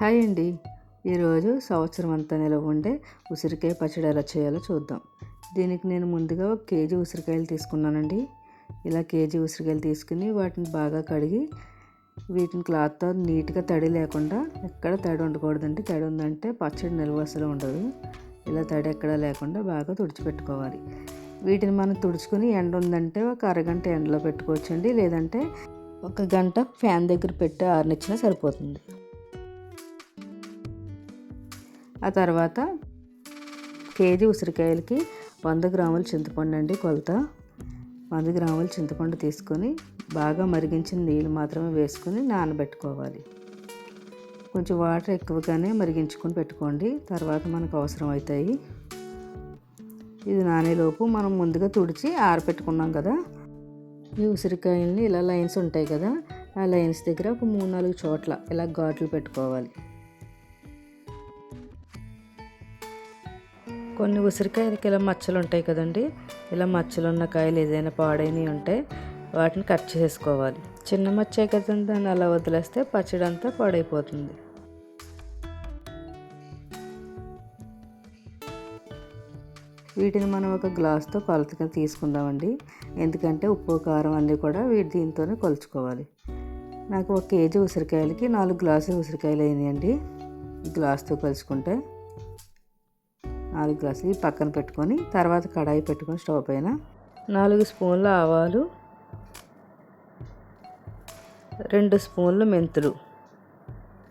Hi అండి. ఈరోజు సంవత్సరం అంతా నిలవ ఉండే ఉసిరికాయ పచ్చడి ఎలా చేయాలో చూద్దాం. దీనికి నేను ముందుగా ఒక కేజీ ఉసిరికాయలు తీసుకున్నానండి. ఇలా కేజీ ఉసిరికాయలు తీసుకుని వాటిని బాగా కడిగి వీటిని క్లాత్తో నీట్గా తడి లేకుండా ఎక్కడ తడి ఉండకూడదండి. తడి ఉందంటే పచ్చడి నిల్వ అసలు ఉండదు. ఇలా తడి ఎక్కడ లేకుండా బాగా తుడిచిపెట్టుకోవాలి. వీటిని మనం తుడుచుకుని ఎండ ఉందంటే ఒక అరగంట ఎండలో పెట్టుకోవచ్చండి. లేదంటే ఒక గంట ఫ్యాన్ దగ్గర పెట్టి ఆరనిచ్చినా సరిపోతుంది. ఆ తర్వాత కేజీ ఉసిరికాయలకి వంద గ్రాముల చింతపండు అండి కొలత. వంద గ్రాముల చింతపండు తీసుకొని బాగా మరిగించిన నీళ్ళు మాత్రమే వేసుకొని నానబెట్టుకోవాలి. కొంచెం వాటర్ ఎక్కువగానే మరిగించుకొని పెట్టుకోండి. తర్వాత మనకు అవసరం అవుతాయి ఇది నానేలోపు మనం ముందుగా తుడిచి ఆరబెట్టుకున్నాం కదా. ఈ ఉసిరికాయల్ని ఇలా లైన్స్ ఉంటాయి కదా. ఆ లైన్స్ దగ్గర ఒక మూడు నాలుగు చోట్ల ఇలా ఘాట్లు పెట్టుకోవాలి. కొన్ని ఉసిరికాయలకి ఇలా మచ్చలు ఉంటాయి కదండి. ఇలా మచ్చలు ఉన్న కాయలు ఏదైనా పాడైనవి ఉంటే వాటిని కట్ చేసుకోవాలి. చిన్న మచ్చే కదండి దాన్ని అలా వదిలేస్తే పచ్చడి అంతా పాడైపోతుంది. వీటిని మనం ఒక గ్లాస్తో కొలతగా తీసుకుందామండి. ఎందుకంటే ఉప్పు కారం అన్నీ కూడా వీటి దీంతోనే కొలుచుకోవాలి. నాకు ఒక కేజీ ఉసిరికాయలకి నాలుగు గ్లాసులు ఉసిరికాయలు అయినాయండి. గ్లాస్తో కలుసుకుంటే నాలుగు గ్లాసులు పక్కన పెట్టుకొని తర్వాత కడాయి పెట్టుకొని స్టవ్ పైన నాలుగు స్పూన్ల ఆవాలు రెండు స్పూన్లు మెంతులు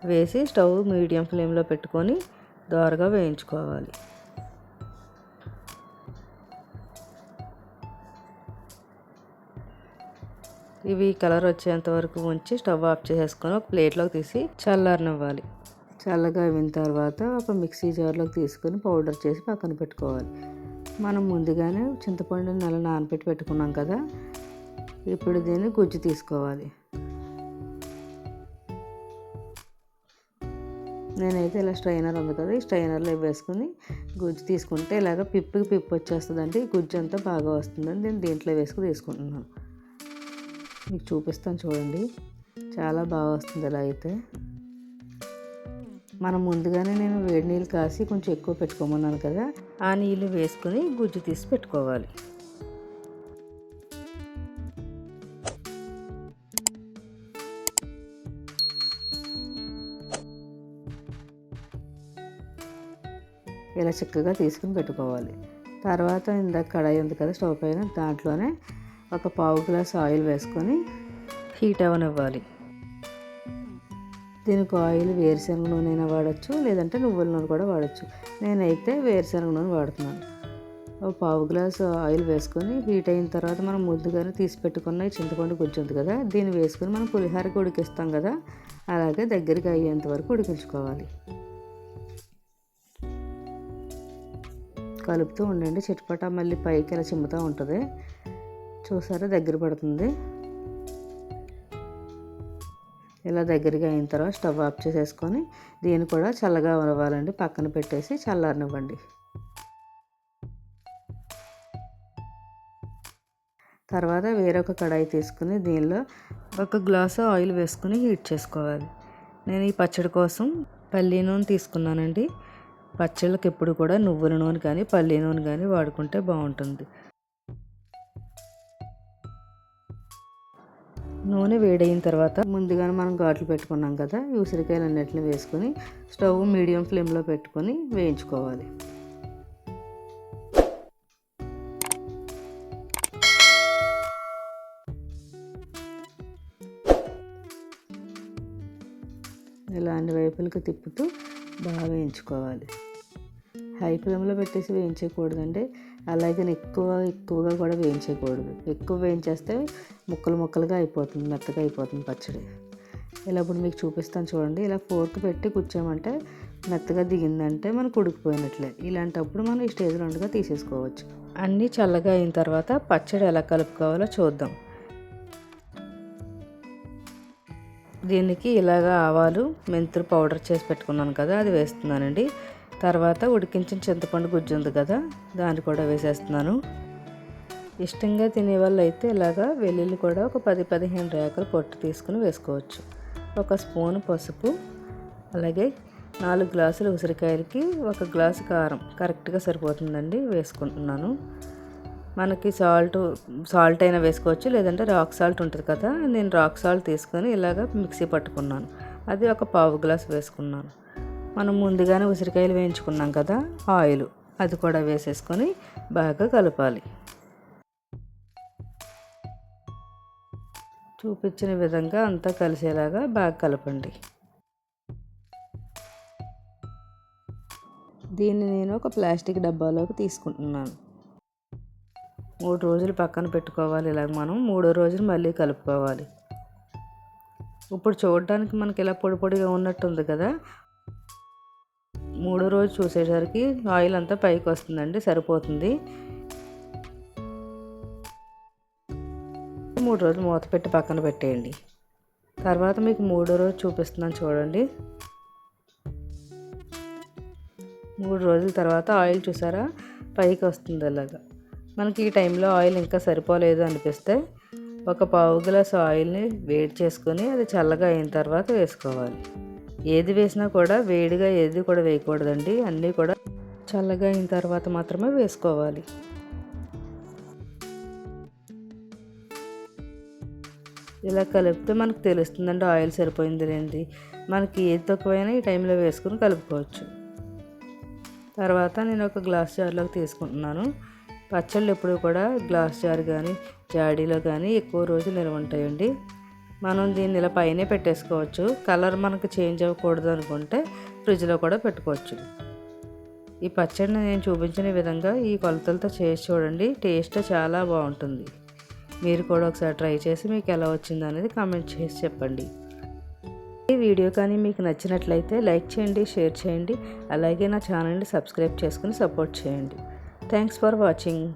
వేసి స్టవ్ మీడియం ఫ్లేమ్లో పెట్టుకొని దోరగా వేయించుకోవాలి. ఇవి కలర్ వచ్చేంత వరకు ఉంచి స్టవ్ ఆఫ్ చేసేసుకొని ఒక ప్లేట్లోకి తీసి చల్లారనివ్వాలి. చల్లగా అయిన తర్వాత ఒక మిక్సీ జార్లోకి తీసుకొని పౌడర్ చేసి పక్కన పెట్టుకోవాలి. మనం ముందుగానే చింతపండుని నెల నానబెట్టి పెట్టుకున్నాం కదా ఇప్పుడు దీన్ని గుజ్జు తీసుకోవాలి. నేనైతే ఇలా స్ట్రైనర్ ఉంది కదా ఈ స్ట్రైనర్లో వేసుకుని గుజ్జు తీసుకుంటే ఇలాగ పిప్పికి పిప్పు వచ్చేస్తుందండి. గుజ్జు అంతా బాగా వస్తుందని నేను దీంట్లో వేసుకుని తీసుకుంటున్నాను. మీకు చూపిస్తాను చూడండి. చాలా బాగా వస్తుంది ఇలా అయితే. మనం ముందుగానే నేను వేడి నీళ్ళు కాసి కొంచెం ఎక్కువ పెట్టుకోమన్నాను కదా ఆ నీళ్ళు వేసుకుని గుజ్జు తీసి పెట్టుకోవాలి. ఇలా చిక్కగా తీసుకుని పెట్టుకోవాలి. తర్వాత ఇందాక కడాయి ఉంది కదా స్టవ్ పైన దాంట్లోనే ఒక పావు గ్లాస్ ఆయిల్ వేసుకొని హీట్ అవ్వనివ్వాలి. దీనికి ఆయిల్ వేరుశనగ నూనె అయినా వాడచ్చు లేదంటే నువ్వుల నూనె కూడా వాడచ్చు. నేనైతే వేరుశనగ నూనె వాడుతున్నాను. ఒక పావు గ్లాస్ ఆయిల్ వేసుకొని హీట్ అయిన తర్వాత మనం ముందుగానే తీసి పెట్టుకున్న చింతపండు గుజ్జు ఉంది కదా దీన్ని వేసుకొని మనం పులిహోరకి ఉడికిస్తాం కదా అలాగే దగ్గరికి అయ్యేంత వరకు ఉడికించుకోవాలి. కలుపుతూ ఉండండి చిట్పట మళ్ళీ పైకి ఇలా చిమ్ముతూ ఉంటుంది. చూసారా దగ్గర పడుతుంది. ఇలా దగ్గరగా అయిన తర్వాత స్టవ్ ఆఫ్ చేసేసుకొని దీన్ని కూడా చల్లగా అవ్వాలండి పక్కన పెట్టేసి చల్లారనివ్వండి. తర్వాత వేరొక కడాయి తీసుకుని దీనిలో ఒక గ్లాసు ఆయిల్ వేసుకుని హీట్ చేసుకోవాలి. నేను ఈ పచ్చడి కోసం పల్లీ నూనె తీసుకున్నానండి. పచ్చళ్ళకి ఎప్పుడు కూడా నువ్వుల నూనె కానీ పల్లీ నూనె కానీ వాడుకుంటే బాగుంటుంది. నూనె వేడైన తర్వాత ముందుగానే మనం ఘాట్లు పెట్టుకున్నాం కదా ఈ ఉసిరికాయలు అన్నిటిని వేసుకొని స్టవ్ మీడియం ఫ్లేమ్లో పెట్టుకొని వేయించుకోవాలి. ఇలా అన్ని వైపులకు తిప్పుతూ బాగా వేయించుకోవాలి. హై ఫ్లేమ్లో పెట్టేసి వేయించకూడదండి. అలాగే ఎక్కువ ఎక్కువగా కూడా వేయించకూడదు. ఎక్కువ వేయించేస్తే ముక్కలు ముక్కలుగా అయిపోతుంది మెత్తగా అయిపోతుంది పచ్చడి. ఇలా ఇప్పుడు మీకు చూపిస్తాను చూడండి. ఇలా ఫోర్క్ పెట్టి కూర్చోమంటే మెత్తగా దిగిందంటే మనకు ఉడికిపోయినట్లే. ఇలాంటప్పుడు మనం ఈ స్టేజ్లో ఉండగా తీసేసుకోవచ్చు. అన్నీ చల్లగా అయిన తర్వాత పచ్చడి ఎలా కలుపుకోవాలో చూద్దాం. దీనికి ఇలాగా ఆవాలు మెంతులు పౌడర్ చేసి పెట్టుకున్నాను కదా అది వేస్తున్నానండి. తర్వాత ఉడికించిన చింతపండు గుజ్జు ఉంది కదా దాన్ని కూడా వేసేస్తున్నాను. ఇష్టంగా తినే వాళ్ళు అయితే ఇలాగా వెల్లుల్లి కూడా ఒక పది పదిహేను రేకలు పొట్టు తీసుకుని వేసుకోవచ్చు. ఒక స్పూన్ పసుపు అలాగే నాలుగు గ్లాసులు ఉసిరికాయలకి ఒక గ్లాసు కారం. కరెక్ట్గా సరిపోతుందండి వేసుకుంటున్నాను. మనకి సాల్ట్ సాల్ట్ అయినా వేసుకోవచ్చు లేదంటే రాక్ సాల్ట్ ఉంటుంది కదా నేను రాక్ సాల్ట్ తీసుకొని ఇలాగ మిక్సీ పట్టుకున్నాను. అది ఒక పావు గ్లాస్ వేసుకున్నాను. మనం ముందుగానే ఉసిరికాయలు వేయించుకున్నాం కదా ఆయిల్. అది కూడా వేసేసుకొని బాగా కలపాలి. చూపించిన విధంగా అంతా కలిసేలాగా బాగా కలపండి. దీన్ని నేను ఒక ప్లాస్టిక్ డబ్బాలోకి తీసుకుంటున్నాను. మూడు రోజులు పక్కన పెట్టుకోవాలి. ఇలాగ మనం మూడో రోజులు మళ్ళీ కలుపుకోవాలి. ఇప్పుడు చూడడానికి మనకి ఇలా పొడి పొడిగా ఉన్నట్టుంది కదా. మూడో రోజు చూసేసరికి ఆయిల్ అంతా పైకి వస్తుందండి సరిపోతుంది. మూడు రోజులు మూత పెట్టి పక్కన పెట్టేయండి. తర్వాత మీకు మూడో రోజు చూపిస్తున్నాను చూడండి. మూడు రోజుల తర్వాత ఆయిల్ చూసారా? పైకి వస్తుంది అలాగా. మనకి ఈ టైంలో ఆయిల్ ఇంకా సరిపోలేదు అనిపిస్తే ఒక పావు గ్లాస్ ఆయిల్ని వేడి చేసుకొని అది చల్లగా అయిన తర్వాత వేసుకోవాలి. ఏది వేసినా కూడా వేడిగా ఏది కూడా వేయకూడదండి. అన్నీ కూడా చల్లగా అయిన తర్వాత మాత్రమే వేసుకోవాలి. ఇలా కలిపితే మనకు తెలుస్తుందండి ఆయిల్ సరిపోయింది లేండి మనకి ఏది తక్కువైనా ఈ టైంలో వేసుకుని కలుపుకోవచ్చు. తర్వాత నేను ఒక గ్లాస్ జార్లోకి తీసుకుంటున్నాను. పచ్చళ్ళు ఎప్పుడు కూడా గ్లాస్ జార్ కానీ జాడీలో కానీ ఎక్కువ రోజులు నిల్వ ఉంటాయండి. మనం దీన్ని ఇలా పైనే పెట్టేసుకోవచ్చు. కలర్ మనకు చేంజ్ అవ్వకూడదు అనుకుంటే ఫ్రిడ్జ్లో కూడా పెట్టుకోవచ్చు. ఈ పచ్చడిని నేను చూపించిన విధంగా ఈ కొలతలతో చేసి చూడండి. టేస్ట్ చాలా బాగుంటుంది. మీరు కూడా ఒకసారి ట్రై చేసి మీకు ఎలా వచ్చింది అనేది కామెంట్ చేసి చెప్పండి. ఈ వీడియో కానీ మీకు నచ్చినట్లయితే లైక్ చేయండి షేర్ చేయండి. అలాగే నా ఛానల్ని సబ్స్క్రైబ్ చేసుకుని సపోర్ట్ చేయండి. Thanks for watching